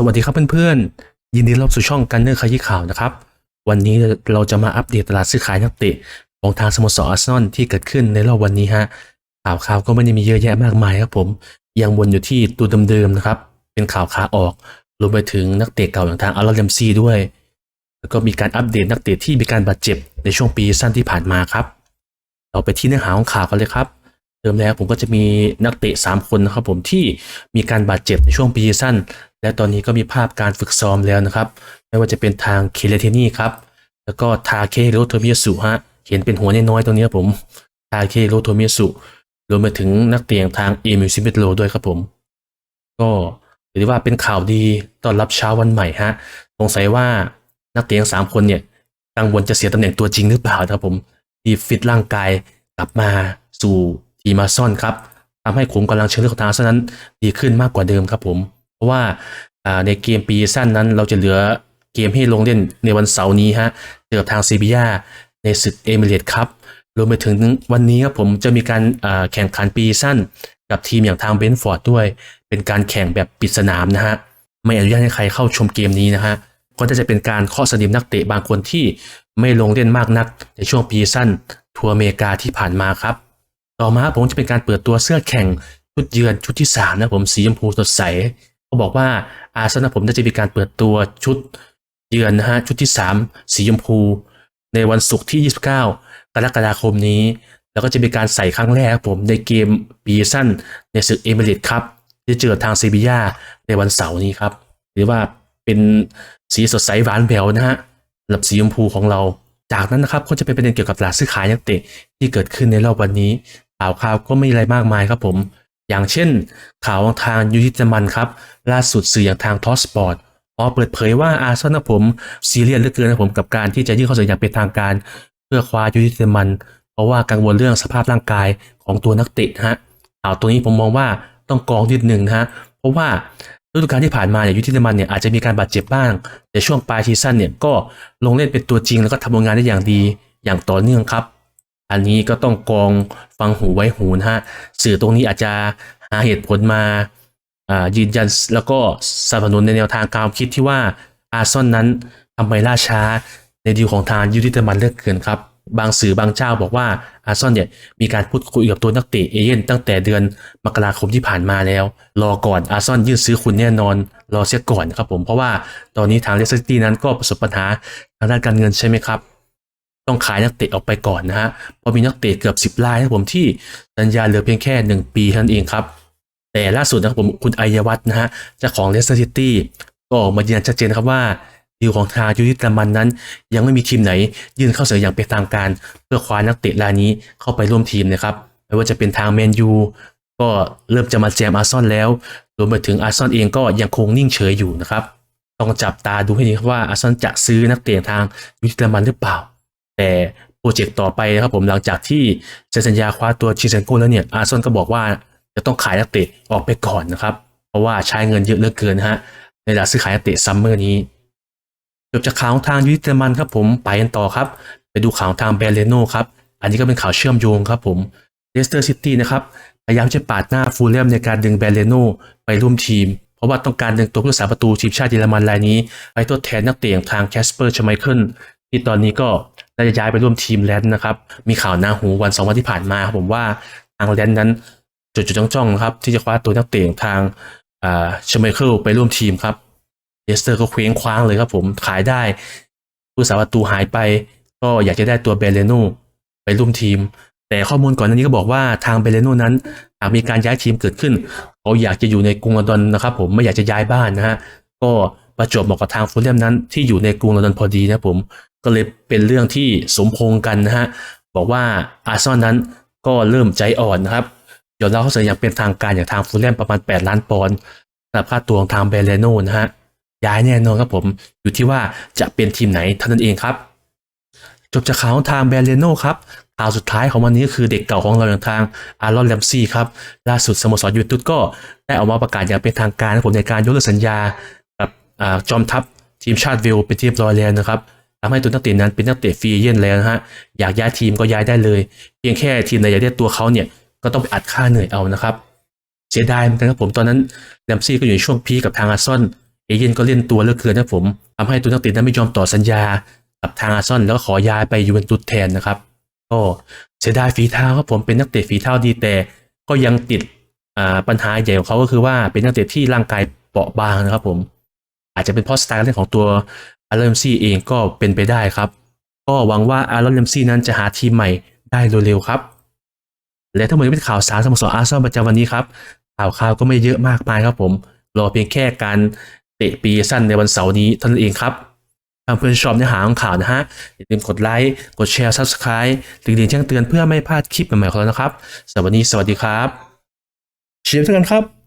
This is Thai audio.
สวัสดีครับเพื่อนๆ ยินดีต้อนรับสู่ช่องกันเนอร์ขยี้ข่าวนะครับ วันนี้เราจะมาอัปเดตตลาดซื้อขายนักเตะของทางสโมสรอาร์เซนอลที่เกิดขึ้นในรอบวันนี้ฮะข่าวข่าวก็ไม่ได้มีเยอะแยะมากมายครับผม ยังวนอยู่ที่ตัวเดิมๆนะครับ เป็นข่าวขาออกรวมไปถึงนักเตะเก่าอย่างทางอาร์เลมซีด้วย แล้วก็มีการอัปเดตนักเตะที่มีการบาดเจ็บในช่วงปีสั้นที่ผ่านมาครับ เราไปที่เนื้อหาของข่าวกันเลยครับ มแล้วผมก็จะมีนักเตะ 3 คนนะครับผมที่มีการบาดเจ็บในช่วงปีสั้น และตอนนี้ก็มีภาพการฝึกซ้อมแล้วนะครับ ไม่ว่าจะเป็นทางเคเลเทนี่ครับ แล้วก็ทาเคโรโทมิยสุฮะเห็นเป็นหัวน้อยๆตรงนี้ครับผมทาเคโรโทมิยสุรวมไปถึงนักเตะทางเอมิลซิมิโลด้วยครับผม ก็ถือว่าเป็นข่าวดีต้อนรับเช้าวันใหม่ฮะสงสัยว่านักเตะทั้งสามคนเนี่ยกังวลจะเสียตำแหน่งตัวจริงหรือเปล่าครับผมที่ฟิตร่างกายกลับมาสู่ ทีมาร์เซอนครับทำให้ขุมกำลังเชิงลึกของทางอาร์เซนนั้นดีขึ้นมากกว่าเดิมครับผม เพราะว่าในเกมปีสั้นนั้นเราจะเหลือเกมให้ลงเล่นในวันเสาร์นี้ฮะเจอกับทางซีบียาในศึกเอมิเรตครับรวมไปถึงวันนี้ครับผมจะมีการแข่งขันปีสั้น กับทีมอย่างทางเบนฟอร์ดด้วย เป็นการแข่งแบบปิดสนามนะฮะไม่อนุญาตให้ใครเข้าชมเกมนี้นะฮะก็จะเป็นการข้อสนิมนักเตะบางคนที่ไม่ลงเล่นมากนักในช่วงปีสั้นทัวร์อเมริกาที่ผ่านมาครับ ต่อมาผมจะเป็นการเปิดตัวเสื้อแข่งชุดเยือนชุดที่3นะผมสีชมพูสดใสเขาบอกว่าอาร์เซนอลผมจะมีการเปิดตัวชุดเยือนนะฮะชุดที่ 3 สีชมพู ในวันศุกร์ที่ 29 กรกฎาคมนี้ แล้วก็จะมีการใส่ครั้งแรกครับผมในเกมปีสั้นในศึกเอมิเรตครับที่เจอทางเซบียาในวันเสาร์นี้ครับ หรือว่าเป็นสีสดใสหวานแหววนะฮะหรับสีชมพูของเรา จากนั้นนะครับก็จะเป็นประเด็นเกี่ยวกับตลาดซื้อขายนักเตะที่เกิดขึ้นในรอบวันนี้ ข่าวข่าวก็ไม่มีอะไรมากมายครับผม อย่างเช่น ข่าวทางยูทิตมันครับ ล่าสุดสื่ออย่างทางทอสปอร์ตออกเปิดเผยว่าอาร์เซนอลผมซีเรียสเหลือเกินนะผมกับการที่จะยื่นข้อเสนออย่างเป็นทางการ เพื่อคว้ายูทิตมัน เพราะว่ากังวลเรื่องสภาพร่างกายของตัวนักเตะฮะข่าวตัวนี้ผมมองว่าต้องกรองนิดหนึ่งนะฮะเพราะว่าฤดูกาลที่ผ่านมาเนี่ยยูทิตมันเนี่ยอาจจะมีการบาดเจ็บบ้าง แต่ช่วงปลายซีซั่นเนี่ยก็ลงเล่นเป็นตัวจริงแล้วก็ทำผลงานได้อย่างดีอย่างต่อเนื่องครับ อันนี้ก็ต้องกองฟังหูไว้หูนะฮะสื่อตรงนี้อาจจะหาเหตุผลมาายืนยันแล้วก็สนับสนุนในแนวทางการคิดที่ว่าอาร์ซอนนั้นทำไมล่าช้าในดีลของทางยูทิตมันเลือกเกินครับ บางสื่อบางเจ้าบอกว่าอาร์ซอนเนี่ยมีการพูดคุยกับตัวนักเตะเอเย่นตั้งแต่เดือนมกราคมที่ผ่านมาแล้ว รอก่อนอาร์ซอนยื่นซื้อคุณแน่นอน รอเสียก่อนครับผมเพราะว่าตอนนี้ทางเลสเตอร์ซิตี้นั้นก็ประสบปัญหาทางด้านการเงินใช่ไหมครับ ต้องขายนักเตะออกไปก่อนนะฮะเพราะมีนักเตะเกือบ 10 รายนะผมที่สัญญาเหลือเพียงแค่ 1 ปีเท่านั้นเองครับ แต่ล่าสุดนะครับผมคุณอัยวัฒน์นะฮะเจ้าของเลสเตอร์ซิตี้ก็ออกมายืนยันชัดเจนครับว่าดีลของทางยูนิตามันนั้น ยังไม่มีทีมไหน ยื่นเข้าเสนออย่างเป็นทางการ เพื่อคว้านักเตะรายนี้เข้าไปร่วมทีมนะครับไม่ว่าจะเป็นทางแมนยูก็เริ่มจะมาแจมอาร์ซอนแล้วรวมไปถึงอาร์ซอนเองก็ยังคงนิ่งเฉยอยู่นะครับต้องจับตาดูให้ดีครับว่าอาร์ซอนจะซื้อนักเตะทางยูนิตามันหรือเปล่า แต่โปรเจกต์ต่อไปนะครับผมหลังจากที่เซ็นสัญญาคว้าตัวชิเซนโกแล้วเนี่ยอาร์ซอนก็บอกว่าจะต้องขายนักเตะออกไปก่อนนะครับ เพราะว่าใช้เงินเยอะเหลือเกินนะฮะในการซื้อขายนักเตะซัมเมอร์นี้จบจากข่าวทางยูนิเตอร์มันครับผมไปกันต่อครับ ไปดูข่าวทางเบลเลโนครับ อันนี้ก็เป็นข่าวเชื่อมโยงครับผมเลสเตอร์ซิตี้นะครับพยายามจะปาดหน้าฟูลแลมในการดึงเบลเลโนไปร่วมทีม เพราะว่าต้องการดึงตัวผู้รักษาประตูทีมชาติเยอรมันรายนี้ ไปทดแทนนักเตะอย่างทางแคสเปอร์ชไมเคิล ที่ตอนนี้ก็ได้ย้ายไปร่วมทีมแลนด์นะครับ มีข่าวหน้าหูวันสองวันที่ผ่านมาครับผมว่าทางแลนด์นั้นจุดจุดจ้องๆนะครับ ที่จะคว้าตัวนักเตะทางอ่าชมเคิลไปร่วมทีมครับเลสเตอร์ก็เคว้งคว้างเลยครับผมขายได้ผู้สาประตูหายไป ก็อยากจะได้ตัวเบเลโนไปร่วมทีม แต่ข้อมูลก่อนหน้านี้ก็บอกว่าทางเบเลโนนั้นหากมีการย้ายทีมเกิดขึ้นเขาอยากจะอยู่ในกรุงลอนดอนนะครับ ผมไม่อยากจะย้ายบ้านนะฮะก็ประจวบเหมาะกับทางฟูลแลมนั้นที่อยู่ในกรุงลอนดอนพอดีนะผม ก็เลยเป็นเรื่องที่สมพงกันนะฮะ บอกว่าอาร์ซอนนั้นก็เริ่มใจอ่อนนะครับยอมรับเขาเสนออย่างเป็นทางการอย่างทางฟูลแลมประมาณ 8 ล้านปอนด์สำหรับค่าตัวของทางเบเลโนนะฮะ ย้ายแน่นอนครับผมอยู่ที่ว่าจะเป็นทีมไหนเท่านั้นเองครับ จบจากข่าวของทางแบรนเลโนครับข่าวสุดท้ายของวันนี้ก็คือเด็กเก่าของเราอย่างทางอารอนแลมซี่ครับล่าสุดสโมสรยูทูตก็ได้ออกมาประกาศอย่างเป็นทางการนะผมในการยกเลิกสัญญากับจอมทัพทีมชาติเวลเป็นที่เรียบร้อยแล้วนะครับ ทำให้ตัวนักเตะนั้นเป็นนักเตะฟรีเอเย่นแล้วนะฮะอยากย้ายทีมก็ย้ายได้เลย เพียงแค่ทีมไหนอยากได้ตัวเขาเนี่ยก็ต้องไปอัดค่าเหนื่อยเอานะครับ เสียดายเหมือนกันครับผมตอนนั้นแลมซี่ก็อยู่ในช่วงพีกับทางอาร์ซอนเอเย่นก็เล่นตัวเลือกเกินนะผมทำให้ตัวนักเตะนั้นไม่ยอมต่อสัญญากับทางอาร์ซอลแล้วก็ขอย้ายไปยูเวนตุสแทนนะครับก็เสียดายฝีเท้าครับผมเป็นนักเตะฝีเท้าดีแต่ก็ยังติดปัญหาใหญ่ของเขาก็คือว่าเป็นนักเตะที่ร่างกายเปราะบางนะครับผม อาจจะเป็นเพราะสไตล์เล่นของตัว อารอนเลมซี่เองก็เป็นไปได้ครับ ก็หวังว่าอารอนเลมซี่นั้นจะหาทีมใหม่ได้เร็วๆครับ และทั้งหมดนี้เป็นข่าวสารสโมสรอาร์เซนอลประจำวันนี้ครับ ข่าวข่าวก็ไม่เยอะมากมายครับผม รอเพียงแค่การเตะปีสั้นในวันเสาร์นี้เท่านั้นเองครับถ้าเพื่อนชอบเนื้อหาของข่าวนะฮะ อย่าลืมกดไลค์ กดแชร์ Subscribe หรือแจ้งเตือนเพื่อไม่พลาดคลิปใหม่ๆของเรานะครับสำหรับวันนี้สวัสดีครับ เชียร์ด้วยกันครับ